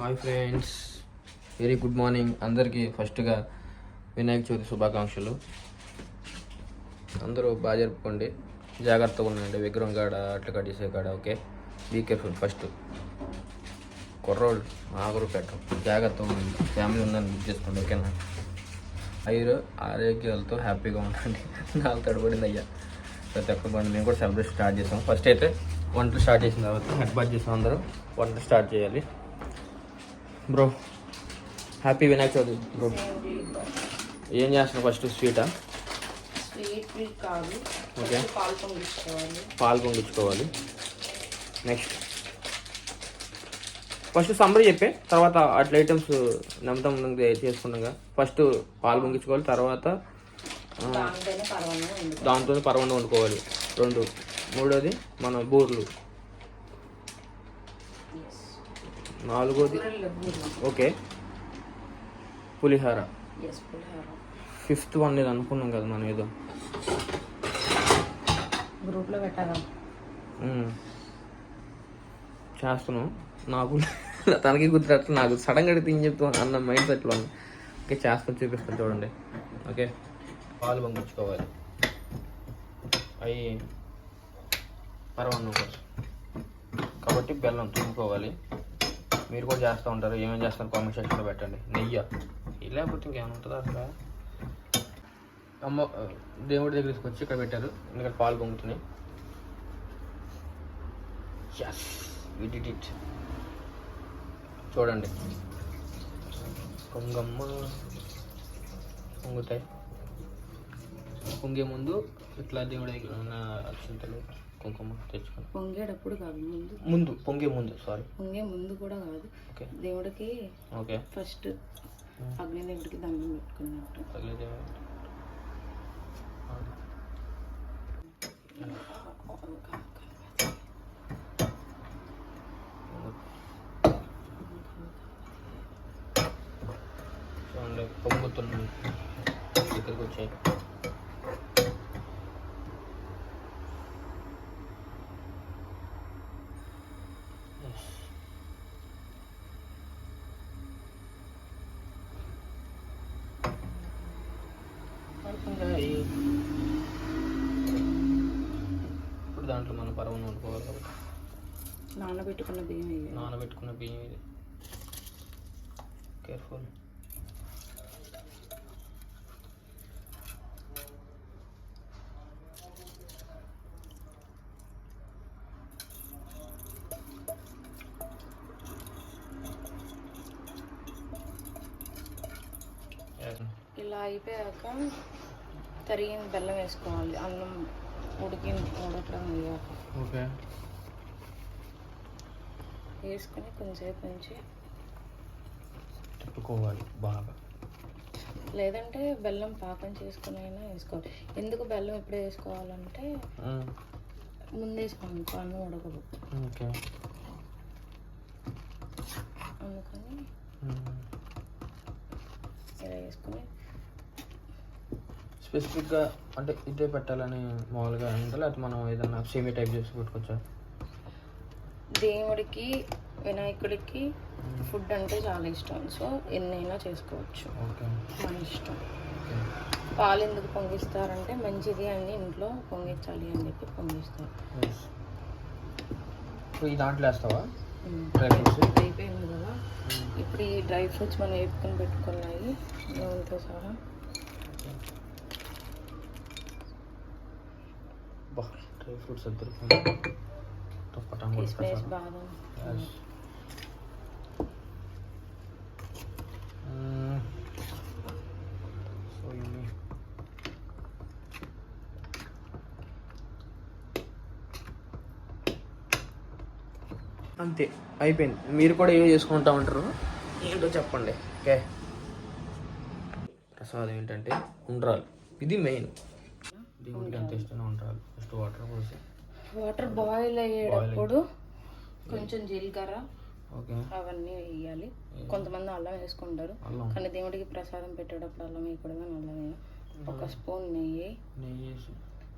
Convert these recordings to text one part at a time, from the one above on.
Hi friends. Very good morning. అందరికీ ఫస్ట్గా వినాయక చవితి శుభాకాంక్షలు. అందరూ బాగా జరుపుకోండి. జాగ్రత్తగా ఉండండి. విగ్రహం కాడ అట్లా కట్ చేసే కాడ ఓకే? బీ కేర్ఫుల్ ఫస్ట్ కుర్రోళ్ళు ఆగురు పెట్టం జాగ్రత్తగా ఉండండి. ఫ్యామిలీ ఉందని బుక్ చేసుకోండి ఓకేనా? ఐరు ఆరోగ్యాలతో హ్యాపీగా ఉండండి. నాలుగు తడబడింది అయ్యా. ప్రతి ఒక్క బండి మేము కూడా సెలబ్రేట్ స్టార్ట్ చేసాం. ఫస్ట్ అయితే వంటలు స్టార్ట్ చేసిన తర్వాత హెడ్ బాత్ చేసాం అందరూ. వంటలు స్టార్ట్ చేయాలి. Bro happy Vinayaka Chavithi bro ఏం చేస్తున్నావు ఫస్ట్ స్వీటా ఓకే పాలు పొంగించుకోవాలి. నెక్స్ట్ ఫస్ట్ సమ్మరీ చెప్పే తర్వాత అట్లా ఐటమ్స్ నమ్మతం చేసుకున్నాగా ఫస్ట్ పాలు పొంగించుకోవాలి తర్వాత దాంతో పరవండ వండుకోవాలి. రెండు. మూడోది మన బూర్లు. నాలుగోది. ఓకే. పులిహార. ఫిఫ్త్ వన్ ఇది అనుకున్నాం కదా మనం ఏదో. గ్రూప్లో పెట్టాలా. చేస్తున్నాం. నాకు తనకి గుర్తురట్టు నాకు సడన్గా అడిగితే ఏం చెప్తాం అన్న మైండ్ సెట్లో ఉంది. ఓకే చేస్తాను చూపిస్తాను చూడండి. ఓకే. పాలు పంపించుకోవాలి. అవి పరమాన్నం కోసం. కాబట్టి బెల్లం తురుముకోవాలి. మీరు కూడా చేస్తూ ఉంటారు ఏమేమి చేస్తారు కామెంట్ సెక్షన్లో పెట్టండి. నెయ్యి? లేకపోతే ఇంకేమైనా ఉంటుందా అసలు? అమ్మ దేవుడి దగ్గర తీసుకొచ్చి ఇక్కడ పెట్టారు. ఎందుకంటే పాలు పొంగుతున్నాయి. ఎస్ ఇట్ చూడండి. పొంగమ్మ పొంగుతాయి. పొంగే ముందు ఇట్లా దేవుడి దగ్గర కుంకుమ తెచ్చుకొని పొంగేటప్పుడు కాదు ముందు. ముందు పొంగే ముందు సారీ పొంగే ముందు కూడా కాదు. ఓకే. దేవుడికి ఓకే. ఫస్ట్ అగ్ని దేవుడికి దండం పెట్టుకున్నట్టు. తగిలితే చూడండి పొంగుతున్నాయి దగ్గరికి వచ్చాయి. అయిపోయాయి. ఇప్పుడు దాంట్లో మనం పరవను వండుకోవాలి కాబట్టి. నానబెట్టుకున్న బియ్యం వేయాలి. నానబెట్టుకున్న బియ్యం ఇది. కేర్ఫుల్ ఇలా అయిపోయాక తరిగిన బెల్లం వేసుకోవాలి. అన్నం ఉడికి ఉడకడం ఓకే. వేసుకొని కొంచెంసేపు ఉంచి తిప్పుకోవాలి బాగా. లేదంటే బెల్లం పాకం చేసుకుని అయినా వేసుకోవాలి. ఎందుకు బెల్లం ఎప్పుడు వేసుకోవాలంటే ముందు వేసుకోవాలి. అన్నం ఉడకదు. ఓకే. అందుకని ఇలా వేసుకొని స్పెసిఫిక్గా అంటే ఇదే పెట్టాలని మామూలుగా ఉందా లేకపోతే మనం ఏదన్నా సేమీ టైప్ చేసి పెట్టుకోవచ్చా? దేవుడికి వినాయకుడికి ఫుడ్ అంటే చాలా ఇష్టం. సో ఎన్నైనా చేసుకోవచ్చు. ఓకే. మన ఇష్టం. పాలు ఎందుకు పొంగిస్తారంటే మంచిది అని ఇంట్లో పొంగించాలి అని చెప్పి పొంగిస్తారు. ఈ దాంట్లో వేస్తావా? ఉమ్. డ్రై ఫ్రూట్స్ అయిపోయింది కదా. ఇప్పుడు ఈ డ్రై ఫ్రూట్స్ మనం వేపుకొని పెట్టుకున్నాయి. నూనెతో సహా బా డ్రై ఫ్రూట్స్ కిస్మిస్ బాదం సో యమ్మీ అంతే అయిపోయింది. మీరు కూడా ఏం చేసుకుంటా ఉంటారు? ఏంటో చెప్పండి. ఓకే. ప్రసాదం ఏంటంటే ఉండ్రాలు ఇది మెయిన్. దేవుడికి ఎంత ఉండ్రాలు ఫస్ట్ వాటర్ పోసి. వాటర్ బాయిల్ అయ్యేటప్పుడు కొంచెం జీలకర్ర అవన్నీ వేయాలి. కొంతమంది అల్లం వేసుకుంటారు. కానీ దేవుడికి ప్రసాదం పెట్టేటప్పుడు అల్లం వేయకూడదు అని అల్లం ఒక స్పూన్ నెయ్యి.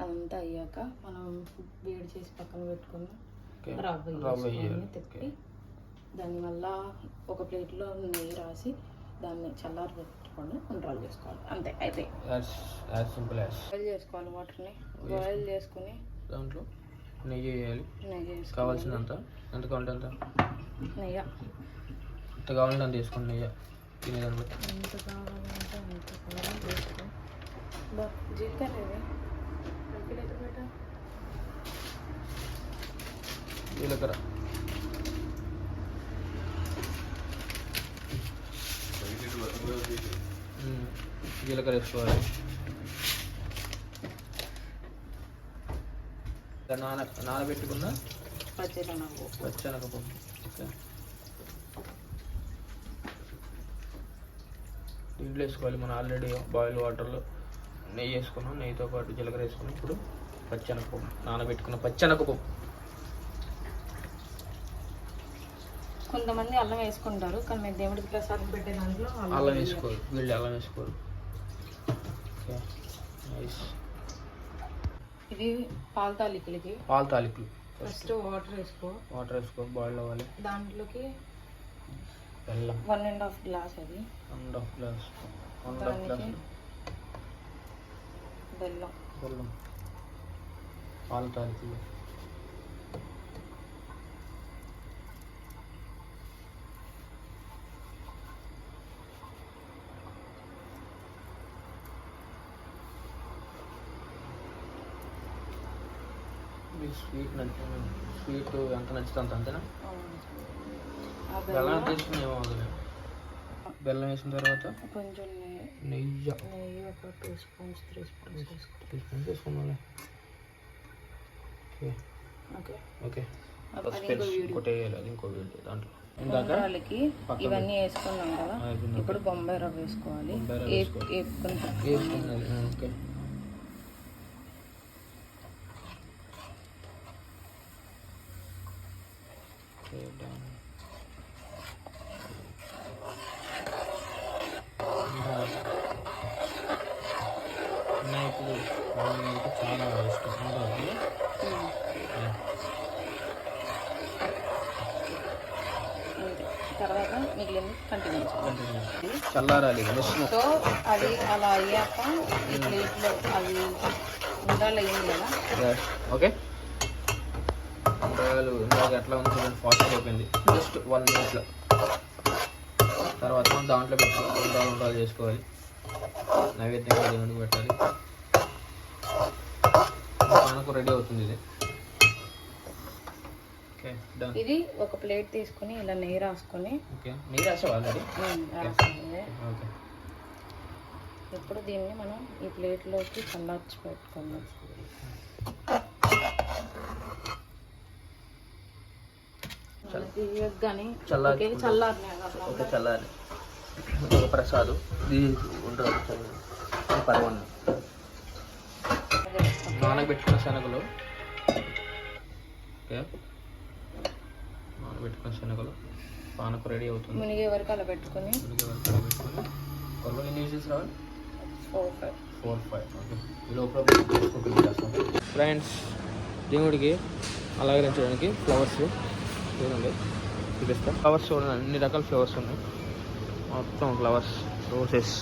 అదంతా అయ్యాక మనం వేడి చేసి పక్కన పెట్టుకున్న ఓకే. రవ్వ తిప్పి దానివల్ల ఒక ప్లేట్లో నెయ్యి రాసి దాన్ని చల్లారి పెట్టుకొని ఉండ్రాలు చేసుకోవాలి. అంతే అయితే. బాయిల్ చేసుకోవాలి వాటర్ని. బాయిల్ చేసుకుని దాంట్లో నెయ్యి వేయాలి. నెయ్యి కావాల్సినంత. ఎంత కావాలంటే అంత. నెయ్యి. ఎంత కావాలంటే అంత వేసుకోండి నెయ్యి. తినేదాన్ని బట్టి. ఎంత కావాలంటే అంత బా జీలకర్ర జీలకర్ర. మ్మ్. జీలకర్ర వేసుకోవాలి నాన నానబెట్టుకున్న పచ్చనగపప్పు దీంట్లో వేసుకోవాలి. మనం ఆల్రెడీ బాయిల్ వాటర్లో నెయ్యి వేసుకున్నాం. నెయ్యితో పాటు జీలకర్ర వేసుకున్నాం. ఇప్పుడు పచ్చనగపప్పు నానబెట్టుకున్న పచ్చనగపప్పు కొంతమంది అల్లం వేసుకుంటారు కానీ మేము దేవుడికి ప్రసాదం పెట్టే దాంట్లో అల్లం వేసుకోరు. వీళ్ళు అల్లం వేసుకోరు. నైస్ ఇది పాల తాలికలకి పాల తాలికలు. ఫస్ట్ వాటర్ వేసుకో. వాటర్ వేసుకో బాయిల్ అవ్వాలి. దాంట్లోకి బెల్లం. వన్ అండ్ హాఫ్ గ్లాస్ అది. One and half glass. One and half glass. బెల్లం. బెల్లం. పాల తాలికలు. మీకు స్వీట్ స్వీట్ ఎంత నచ్చితే అంత అంతేనా? బెల్లం తీసుకుని ఏమవుతుంది బెల్లం వేసిన తర్వాత కొంచెం నెయ్యి నెయ్యి ఒక టూ స్పూన్స్ త్రీ స్పూన్స్ వేసుకో. తీసుకొని తీసుకున్నాను ఓకే. ఓకే. ఓకే. ఒకటే వేయాలి, ఇంకో వీడియో దాంట్లో. పక్కన ఇవన్నీ వేసుకున్నాం కదా. ఇప్పుడు బొంబాయి రవ్వ వేసుకోవాలి. బొంబాయి రవ్వ వేప్- వేసుకోవాలి. వేపుకొని వేసుకున్నది ఆ, ఓకే ఓకే, done. ఇంకా వినాయకుడు వినాయకుడికి చాలా ఇష్టం ఉంటుంది ఉమ్. అంతే. తర్వాత మిగిలింది కంటిన్యూ చల్లారాలి సో అది అలా అయ్యాక ఈ ప్లేట్లో అది ఉండాలి అయింది కదా. ఓకే ఉండ్రాలు ఇందాక ఎట్లా ఉంది చూడండి ఫాస్ట్ అయిపోయింది. జస్ట్ వన్ మినిట్లో తర్వాత మనం దాంట్లో పెట్టి ఉండ్రాలు ఉండ్రాలు చేసుకోవాలి. నైవేద్యంగా దేవుడికి పెట్టాలి. మనకు రెడీ అవుతుంది ఇది. ఓకే డన్ ఇది ఒక ప్లేట్ తీసుకుని ఇలా నెయ్యి రాసుకొని ఓకే రాసావు ఆల్రెడీ ఓకే ఇప్పుడు దీన్ని మనం ఈ ప్లేట్లోకి చల్లార్చి పెట్టుకుందాం. కానీ ఓకే చల్లారి ఒక ప్రసాదు. ఇది చల్లారి. నానబెట్టుకున్న శనగలు. ఓకే నానబెట్టుకున్న శనగలు పానకు రెడీ అవుతుంది. మునిగే వరకు అలా పెట్టుకుని. ఉడికే వరకు అలా పెట్టుకొని. కొరలో ఎన్ని విజిల్స్ రావాలి? Four five. Four five okay. ఈ లోపల కుకింగ్ చేస్తాం? ఫ్రెండ్స్ దేవుడికి అలంకరించడానికి ఫ్లవర్స్ చూడండి. చూపిస్తా. ఫ్లవర్స్ చూడండి అన్ని రకాల ఫ్లవర్స్ ఉన్నాయి. మొత్తం ఫ్లవర్స్ రోసెస్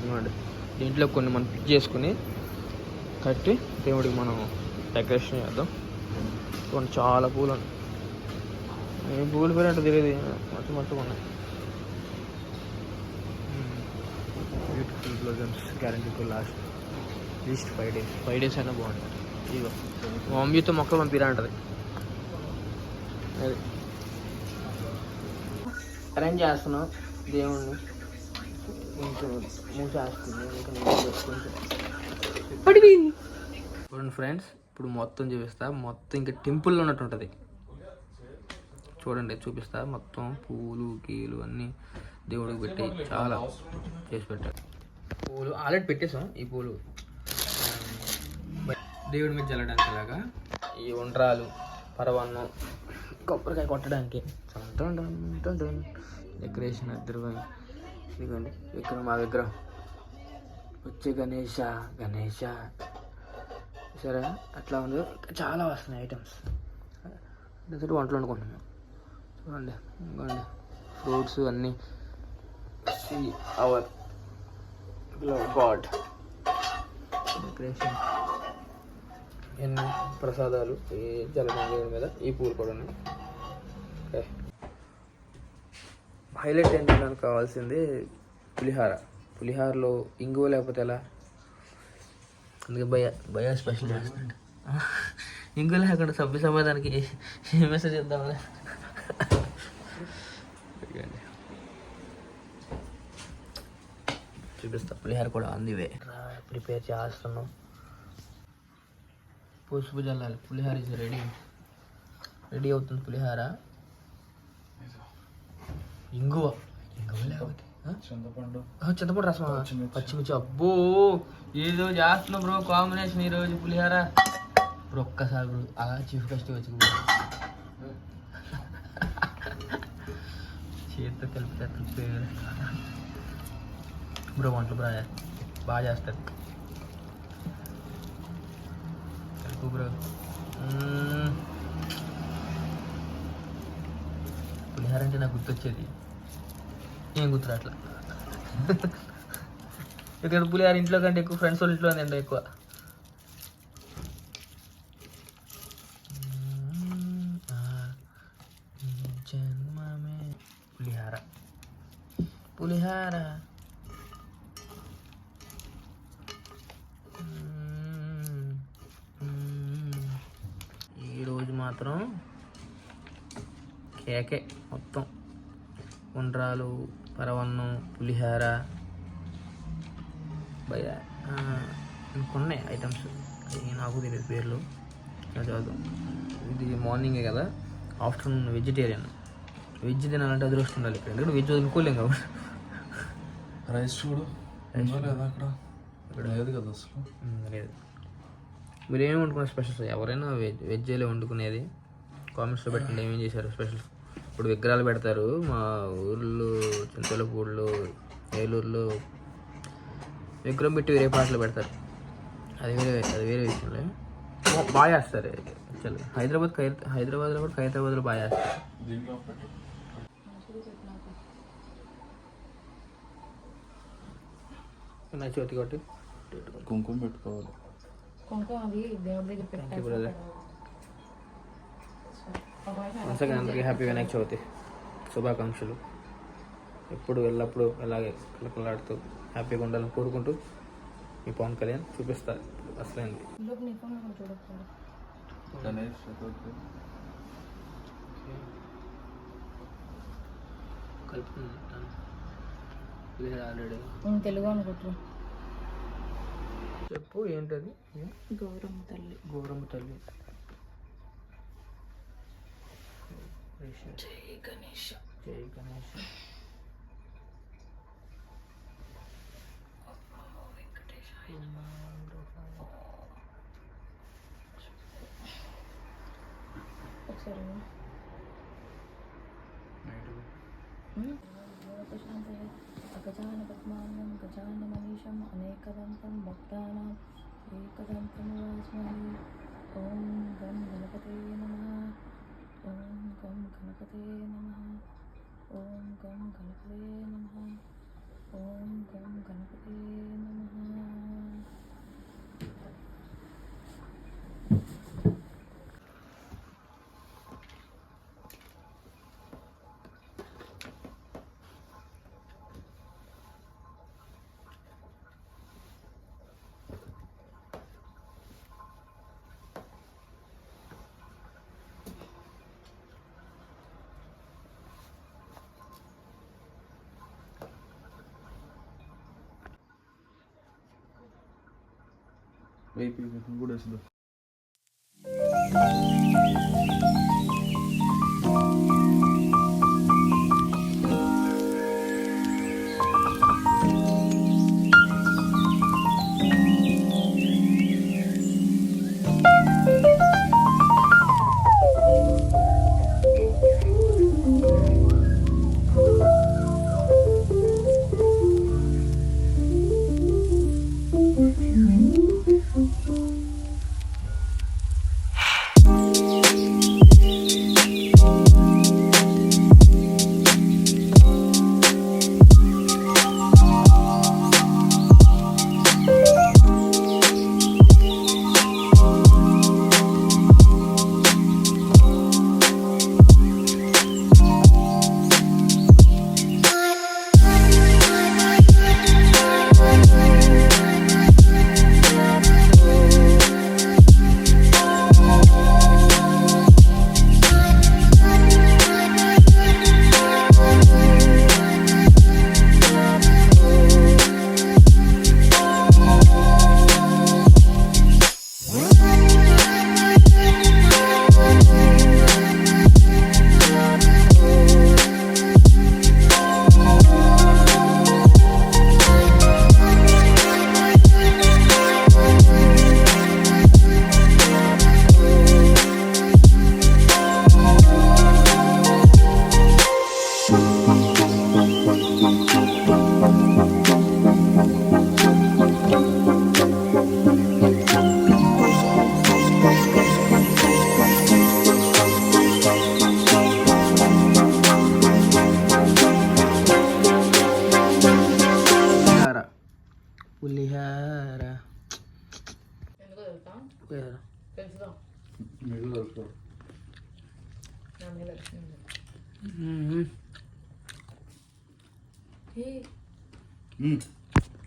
చూడండి దీంట్లో కొన్ని మనం పిక్ చేసుకుని కట్టి దేవుడికి మనం డెకరేషన్ చేద్దాం. చూడండి చాలా పూలు ఉన్నాయి. పూలు పేరు అంటే తెలియదు. మంచి మంచిగా ఉన్నాయి. Beautiful బ్లౌజన్స్ guarantee to last least five days five days అయినా బాగుంటుంది. ఇదిగో. మా మమ్మీతో మొక్కలు పంపిరా అంటది. అది. అరేంజ్ చేస్తున్నాం దేవుణ్ణి. కొంచెం మూసేస్తుంది ఇంకా ఫ్రెండ్స్ ఇప్పుడు మొత్తం చూపిస్తా. మొత్తం ఇంకా టెంపుల్లో ఉన్నట్టు ఉంటుంది. చూడండి చూపిస్తా. మొత్తం పూలు గీలు అన్నీ దేవుడికి పెట్టి చాలా చేసి పెట్టారు. పూలు ఆల్రెడీ పెట్టేసాం ఈ పూలు. దేవుడి మీద చల్లడానికి లాగా ఈ ఉండ్రాలు పరవన్నం కొబ్బరికాయ కొట్టడానికి. డెకరేషన్ ఇద్దరు ఇదిగోండి ఇక్కడ మా విగ్రహం వచ్చే గణేష గణేష. సరే అట్లా ఉంది. చాలా వస్తున్నాయి ఐటమ్స్ వంటలు వండుకుంటున్నాం. చూడండి ఇంకోండి ఫ్రూట్స్ అన్నీ. సి అవర్ గాడ్ డెకరేషన్ ఎన్ని ప్రసాదాలు? ఈ జలమంగళ మీద? ఈ పూలు కూడా ఉన్నాయి. ఓకే హైలైట్ ఏంటంటే నాకు కావాల్సింది పులిహార. పులిహారలో ఇంగువ లేకపోతే ఎలా? అందుకే భయ భయ స్పెషల్ చేస్తాడు ఇంగువ లేకుండా సభ్య సమాధానానికి ఏ మెసేజ్ ఇద్దామని చూపిస్తా. పులిహార కూడా అందివే ప్రిపేర్ చేస్తున్నాం. పసుపు జల్లాలి పులిహార ఇస్ రెడీ. రెడీ అవుతుంది పులిహార. ఇంగువ. ఇంగువ లేకపోతే? చింతపండు. చింతపండు రసం పచ్చిమిర్చి. అబ్బో ఏదో చేస్తున్నాం బ్రో కాంబినేషన్ ఈరోజు పులిహార. బ్రో ఒక్కసారి బ్రో అలా చీఫ్ గెస్ట్ వచ్చి బ్రో. చేతితో కలిపితే బ్రో వంటలు బ్రో బాగా చేస్తారు కలుపు బ్రో పులిహార అంటే నాకు గుర్తొచ్చేది. ఏం గుర్తురా అట్లా ఇక్కడ పులిహార ఇంట్లో కంటే ఎక్కువ ఫ్రెండ్స్ వాళ్ళ ఇంట్లో తింటాం ఎక్కువ జన్మమే పులిహార పులిహార మ్మ్. మ్మ్. ఈరోజు మాత్రం కేకే మొత్తం ఉండ్రాలు పరవన్నం పులిహార భయ ఇంకొన్నాయి ఐటమ్స్ నాకు తెలియదు పేర్లు. చదువు ఇది మార్నింగే కదా? ఆఫ్టర్నూన్ వెజిటేరియన్ వెజ్ తినాలంటే అదృష్టం ఉండాలి ఇక్కడ. ఎందుకంటే వెజ్ వదులుకోలేం కాబట్టి. రైస్ చూడు. లేదా అక్కడ? ఇక్కడ లేదు కదా అసలు. లేదు. మీరు ఏమి వండుకున్న స్పెషల్స్ ఎవరైనా వెజ్ వెజ్జేలే వండుకునేది. కామెంట్స్లో పెట్టండి ఏమేం చేశారు స్పెషల్స్ ఇప్పుడు విగ్రహాలు పెడతారు. మా ఊర్లో చింతలపూడిలో ఏలూరులో విగ్రహం పెట్టి వేరే పాటలు పెడతారు. అది వేరే అది వేరే విషయంలో. బాగా చేస్తారు. హైదరాబాద్ హైదరాబాద్లో కూడా ఖైరతాబాద్లో బాగా చేస్తారు. వినాయక చవితి కాబట్టి కుంకుమ పెట్టుకోవాలి. కుంకుమ అది దేవుడి దగ్గర పెట్టాలి అగైన్ అందరికీ హ్యాపీ వినాయక చవితి. శుభాకాంక్షలు. ఎప్పుడు ఎల్లప్పుడూ అలాగే కలకలాడుతూ హ్యాపీగా ఉండాలని కోరుకుంటూ మీ పవన్ కళ్యాణ్ చూపిస్తారు అసలైంది. తెలుగు అనుకుంటున్నా. చెప్పు ఏంటది? గౌరమ్మ తల్లి. గౌరమ్మ తల్లి. జై గణేష్. జై గణేష్. అగజాన పద్మానం గజాన మనీషం అనేకదంతం భక్తానాం ఏకదంతమువాస్మహే ఓం గం గణపతే నమః. ఓం గం గణపతే నమ. ఓం గం గణపతే నమ. ఓం గం గణపతే నమ. વેપી ગુડ હશે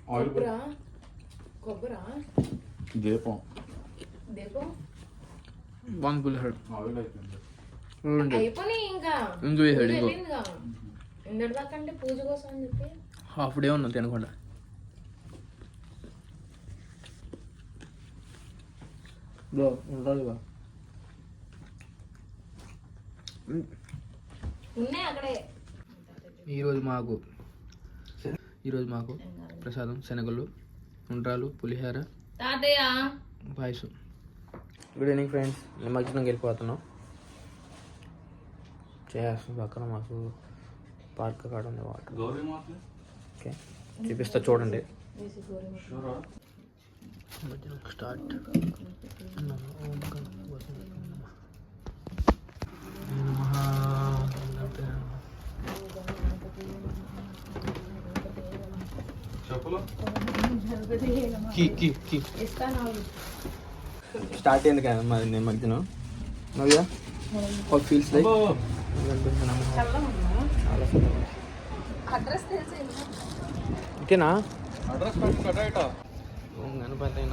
కొబ్బరా? కొబ్బరా? దీపం. అయిపోయి ఇంకా. వేసాడు హాఫ్ డే ఉన్నాం తినకుండా. ఉంటుంది బా ఉన్నాయి అక్కడే. ఈరోజు మాకు ఈరోజు మాకు ప్రసాదం శనగలు ఉండ్రాలు పులిహోర తాతయ్య. పాయసం. గుడ్ ఈవినింగ్ ఫ్రెండ్స్ నిమజ్జనంకి వెళ్ళిపోతున్నాం. చేయాల్సిన పక్కన మాకు పార్క్ కాడ ఉంది వాటర్. ఓకే. చూపిస్తా చూడండి. వేసి గోరి షూరా నిమజ్జనం స్టార్ట్ చెప్పులు కీ కీ కీ ఇస్తాను స్టార్ట్ అయింది కదా మరి నిమజ్జనం Navya how feels like address తెలిసి ఓకేనా అడ్రస్ పెట్టి కట్టాయట ఓం గణపతి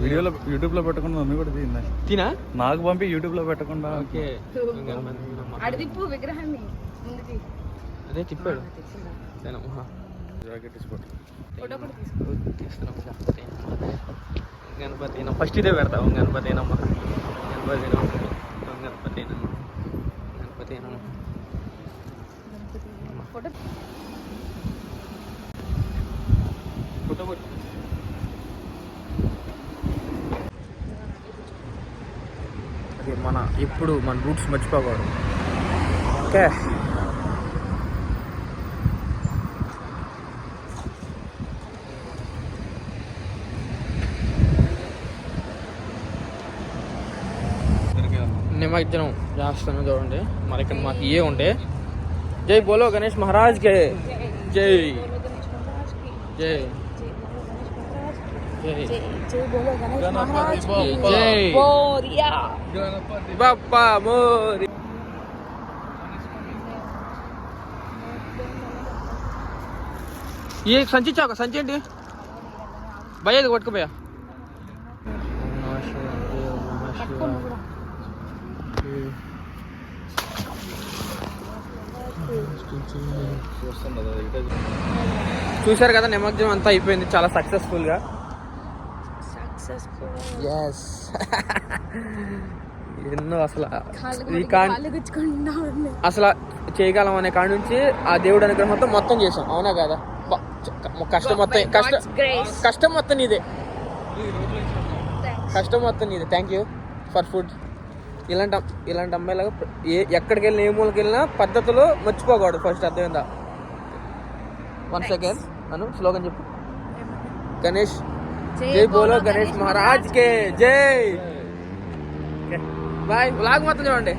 వీడియోలో యూట్యూబ్లో పెట్టకుండా నన్ను కూడా తీయండి తినా? నాకు పంపి యూట్యూబ్లో పెట్టకుండా. ఓకే. అడిదిప్పు విగ్రహాన్ని. అదే తిప్పాడు. గణపతి ఫస్ట్ ఇదే పెడతా గణపతి నమః గణపతి నమః ఓం గణపతి గణపతి నమః ఫోటో ఫోటో కొట్టు. అది మన ఎప్పుడు మన రూట్స్ మర్చిపోకూడదు. ఓకే. నిమజ్జనం చేస్తాను చూడండి. మరి ఇక్కడ మాకు ఇవే ఉండే? జై బోలో గణేష్ మహారాజ్ కే. జై. జై. జై జై బోలో సంచి చాక సంచి ఏంటి? భయ ఇది కొట్టుకుపోయా చూసారు చూశారు కదా నిమజ్జనం అంతా అయిపోయింది చాలా సక్సెస్ఫుల్గా. ఎస్ ఎన్నో అసలు అసలు చేయగలం అనే కాడ నుంచి ఆ దేవుడు అనుగ్రహంతో మొత్తం చేసాం. అవునా కదా? కష్టం మొత్తం కష్టం. కష్టం మొత్తం నీదే. కష్టం మొత్తం నీదే. థ్యాంక్ యూ ఫర్ ఫుడ్ ఇలాంటి ఇలాంటి అమ్మాయిలాగా ఏ ఎక్కడికి వెళ్ళినా ఏ మూలకి వెళ్ళినా పద్ధతులు మర్చిపోకూడదు. ఫస్ట్ అర్థమైందా వన్ సెకండ్ అను స్లోగన్ చెప్పు. గణేష్ జై బోలో గణేష్ మహారాజ్ కే జై బాయ్ లాగ్ మొత్తం చూడండి